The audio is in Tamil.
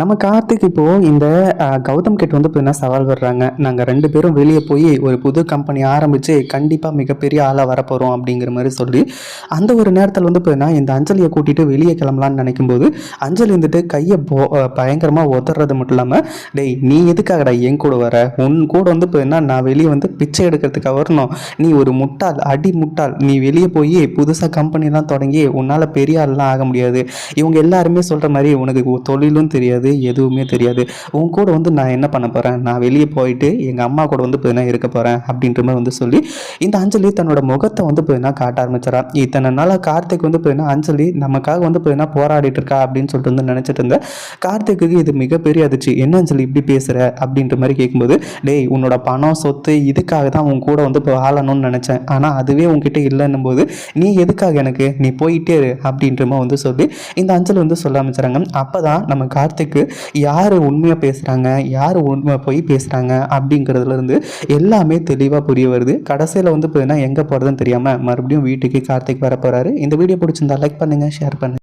நம்ம கார்த்திக் இப்போ இந்த கௌதம் கிட்ட வந்து பார்த்தீங்கன்னா சவால் வர்றாங்க நாங்கள் ரெண்டு பேரும் வெளியே போய் ஒரு புது கம்பெனி ஆரம்பித்து கண்டிப்பாக மிகப்பெரிய ஆளாக வரப்போகிறோம் அப்படிங்கிற மாதிரி சொல்லி அந்த ஒரு நேரத்தில் வந்து பார்த்தீங்கன்னா இந்த அஞ்சலியை கூட்டிகிட்டு வெளியே கிளம்பலான்னு நினைக்கும்போது அஞ்சலி இருந்துட்டு கையை போ பயங்கரமாக உதறது மட்டும் இல்லாமல் டேய் நீ எதுக்காகடா என் கூட வர? உன் கூட வந்து பார்த்தீங்கன்னா நான் வெளியே வந்து பிச்சை எடுக்கிறதுக்காக வரணும்? நீ ஒரு முட்டாள் அடி முட்டாள். நீ வெளியே போய் புதுசாக கம்பெனிலாம் தொடங்கி உன்னால் பெரிய ஆள்லாம் ஆக முடியாது. இவங்க எல்லாருமே சொல்கிற மாதிரி உனக்கு தொழிலும் தெரியாது. எதுவுமே தெரியாது. உன் கூட வந்து நான் என்ன பண்ண போகிறேன் நான் வெளியே போயிட்டு எங்கள் அம்மா கூட வந்து பார்த்தீங்கன்னா இருக்க போகிறேன் அப்படின்ற மாதிரி வந்து சொல்லி இந்த அஞ்சலி தன்னோட முகத்தை வந்து பார்த்தீங்கன்னா காட்ட ஆரம்பிச்சிடா இத்தனை நாளாக கார்த்திக் வந்து பார்த்தீங்கன்னா அஞ்சலி நமக்காக வந்து பார்த்தீங்கன்னா போராடிட்டு இருக்கா அப்படின்னு சொல்லிட்டு வந்து நினச்சிட்டு இருந்தேன் கார்த்திக்கு இது மிகப்பெரிய அதிர்ச்சி. என்ன அஞ்சலி இப்படி பேசுகிற அப்படின்ற மாதிரி கேட்கும்போது டேய் உன்னோட பணம் சொத்து இதுக்காக தான் உன் கூட வந்து இப்போ வாழணும்னு நினச்சேன். ஆனால் அதுவே உங்ககிட்ட இல்லைன்னும் போது நீ எதுக்காக எனக்கு? நீ போயிட்டே இரு. அப்படின்ற மாதிரி வந்து சொல்லி இந்த அஞ்சலி வந்து சொல்ல ஆரம்பிச்சிடாங்க அப்போ தான் நம்ம கார்த்திக் கார்த்திக்கு யார் உண்மையாக பேசுகிறாங்க யார் உண்மை போய் பேசுகிறாங்க அப்படிங்கிறதுலேருந்து எல்லாமே தெளிவாக புரிய வருது. கடைசியில் வந்து பார்த்தீங்கன்னா எங்கே போகிறதுன்னு தெரியாமல் மறுபடியும் வீட்டுக்கு கார்த்திக் வர போகிறாரு இந்த வீடியோ பிடிச்சிருந்தா லைக் பண்ணுங்கள் ஷேர் பண்ணுங்கள்